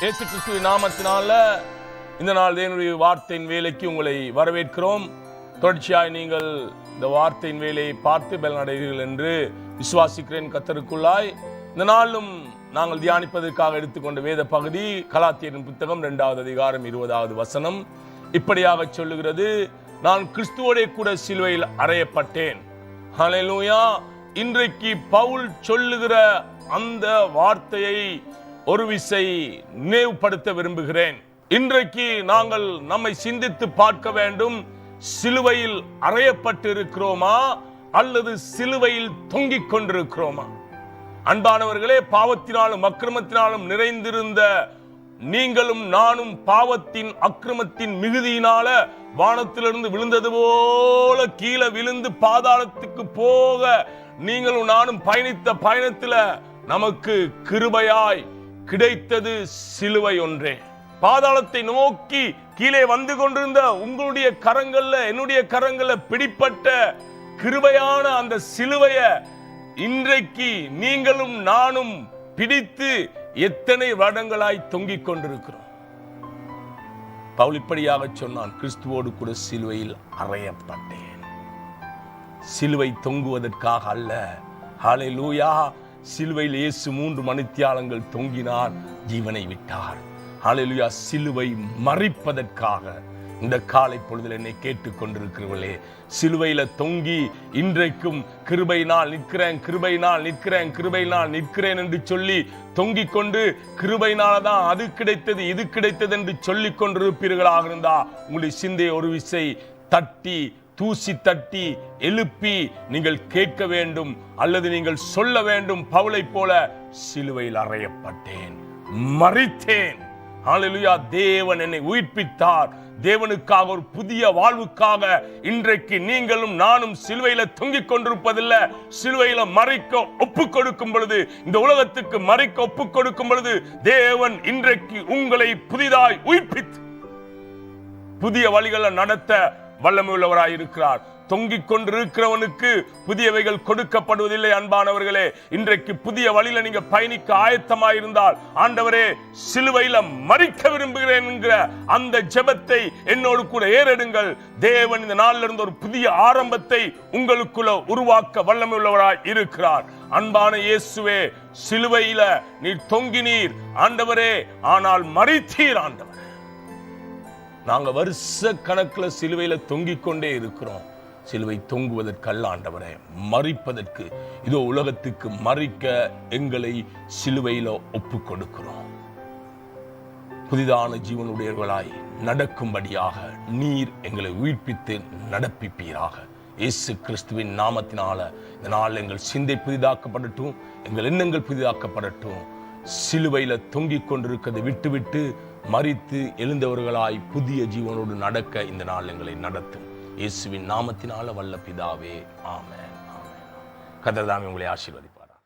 இயேசு கிறிஸ்துவின் நாமத்தினால இந்த நாள் தேவனுடைய வார்த்தையின் வேலைக்கு உங்களை வரவேற்கிறோம். தொடர்ச்சியாய் நீங்கள் இந்த வார்த்தையின் வேலையை பார்த்து பலனடைவீர்கள் என்று விசுவாசிக்கிறேன் கத்தருக்குள்ளாய். இந்த நாளும் நாங்கள் தியானிப்பதற்காக எடுத்துக்கொண்ட வேத பகுதி கலாத்தியரின் புத்தகம் இரண்டாவது அதிகாரம் இருபதாவது வசனம். இப்படியாக சொல்லுகிறது நான் கிறிஸ்துவோடே கூட சிலுவையில் அறையப்பட்டேன். ஹalleluya இன்றைக்கு பவுல் சொல்லுகிற அந்த வார்த்தையை ஒரு விசை நினைவுபடுத்த விரும்புகிறேன். இன்றைக்கு நாங்கள் நம்மை சிந்தித்து பார்க்க வேண்டும். சிலுவையில் அறையப்பட்டு இருக்கிறோமா அல்லது சிலுவையில் தொங்கிக் கொண்டிருக்கிறோமா? அன்பானவர்களே பாவத்தினாலும் அக்கிரமத்தினாலும் நிறைந்திருந்த நீங்களும் நானும் பாவத்தின் அக்கிரமத்தின் மிகுதியினால வானத்திலிருந்து விழுந்தது போல கீழே விழுந்து பாதாளத்துக்கு போக நீங்களும் நானும் பயணித்த பயணத்துல நமக்கு கிருபையாய் கிடைத்தது சிலுவை ஒன்றே. பாதாளத்தை நோக்கி கீழே வந்து கொண்டிருந்த உங்களுடைய கரங்கள்ல என்னுடைய கரங்கள்ல பிடிப்பட்ட கிருபையான அந்த சிலுவைய இன்றைக்கு நீங்களும் நானும் பிடித்து எத்தனை வருடங்களாய் தொங்கிக் கொண்டிருக்கிறோம். பவுல் இப்படியாக சொன்னான் கிறிஸ்துவோடு கூட சிலுவையில் அறையப்பட்டேன். சிலுவை தொங்குவதற்காக அல்ல. ஹாலே லூயா சிலுவையில் இயேசு மூன்று மணித்தியாலங்கள் தொங்கினார் ஜீவனை விட்டார். அலையிலுயா சிலுவை மறிப்பதற்காக. இந்த காலை பொழுதில் என்னை கேட்டுக்கொண்டிருக்கிறவர்களே சிலுவையில் சிலுவையில தொங்கி இன்றைக்கும் கிருபை நாள் நிற்கிறேன் கிருபை நாள் நிற்கிறேன் கிருபை நாள் நிற்கிறேன் என்று சொல்லி தொங்கிக் கொண்டு கிருபைனால தான் அது கிடைத்தது இது கிடைத்தது என்று சொல்லிக் கொண்டிருப்பீர்களாக இருந்தா உங்களுடைய சிந்தை ஒரு விசை தட்டி தூசி தட்டி எழுப்பி நீங்கள் கேட்க வேண்டும் அல்லது நீங்கள் சொல்ல வேண்டும் பவுலை போல சிலுவையில் அறையப்பட்டேன். மறித்தேன். ஹalleluya. தேவன் என்னை உயிர்ப்பித்தார். தேவனுக்காக ஒரு புதிய வாழ்வுக்காக இன்றைக்கு நீங்களும் நானும் சிலுவையில தொங்கிக் கொண்டிருப்பதில்லை. சிலுவையில மறைக்க ஒப்பு கொடுக்கும் பொழுது இந்த உலகத்துக்கு மறைக்க ஒப்பு கொடுக்கும் பொழுது தேவன் இன்றைக்கு உங்களை புதிதாய் உயிர்ப்பித்து புதிய வழிகளை நடத்த வல்லமையுள்ளவராய் இருக்கிறார் தொங்கிக் கொண்டிருக்கிறவனுக்கு புதியவைகள் கொடுக்கப்படுவதில்லை அன்பானவர்களே. இன்றைக்கு புதிய வழியில நீங்க பயணிக்க ஆயத்தமாயிருந்தால் ஆண்டவரே சிலுவையில மறிக்க விரும்புகிறேன் என்கிற அந்த ஜெபத்தை என்னோடு கூட ஏறெடுங்கள். தேவன் இந்த நாளில் இருந்து ஒரு புதிய ஆரம்பத்தை உங்களுக்குள்ள உருவாக்க வல்லமையுள்ளவராய் இருக்கிறார் அன்பான இயேசுவே சிலுவையில நீர் தொங்கினீர். ஆண்டவரே ஆனால் மறித்தீர் ஆண்டவர். நாங்கள் வருஷ கணக்கில் சிலுவையில் தொங்கிக் கொண்டே இருக்கிறோம். சிலுவை தொங்குவதற்கல்ல ஆண்டவரே மறிப்பதற்கு. இதோ உலகத்துக்கு மறிக்க எங்களை சிலுவையில் ஒப்பு கொடுக்கிறோம். புதிதான ஜீவனுடையவர்களாய் நடக்கும்படியாக நீர் எங்களை உயிர்ப்பித்து நடப்பிப்பீராக. இயேசு கிறிஸ்துவின் நாமத்தினால இந்த நாள் எங்கள் சிந்தை புதிதாக்கப்படட்டும் எங்கள் எண்ணங்கள் புதிதாக்கப்படட்டும். சிலுவையில் தொங்கிக் கொண்டிருக்கிறது விட்டுவிட்டு மறித்து எழுந்தவர்களாய் புதிய ஜீவனோடு நடக்க இந்த நாள் எங்களை நடத்தும். இயேசுவின் நாமத்தினால வல்ல பிதாவே ஆமேன் ஆமேன் கதர்தாமே உங்களை ஆசீர்வதிப்பாரா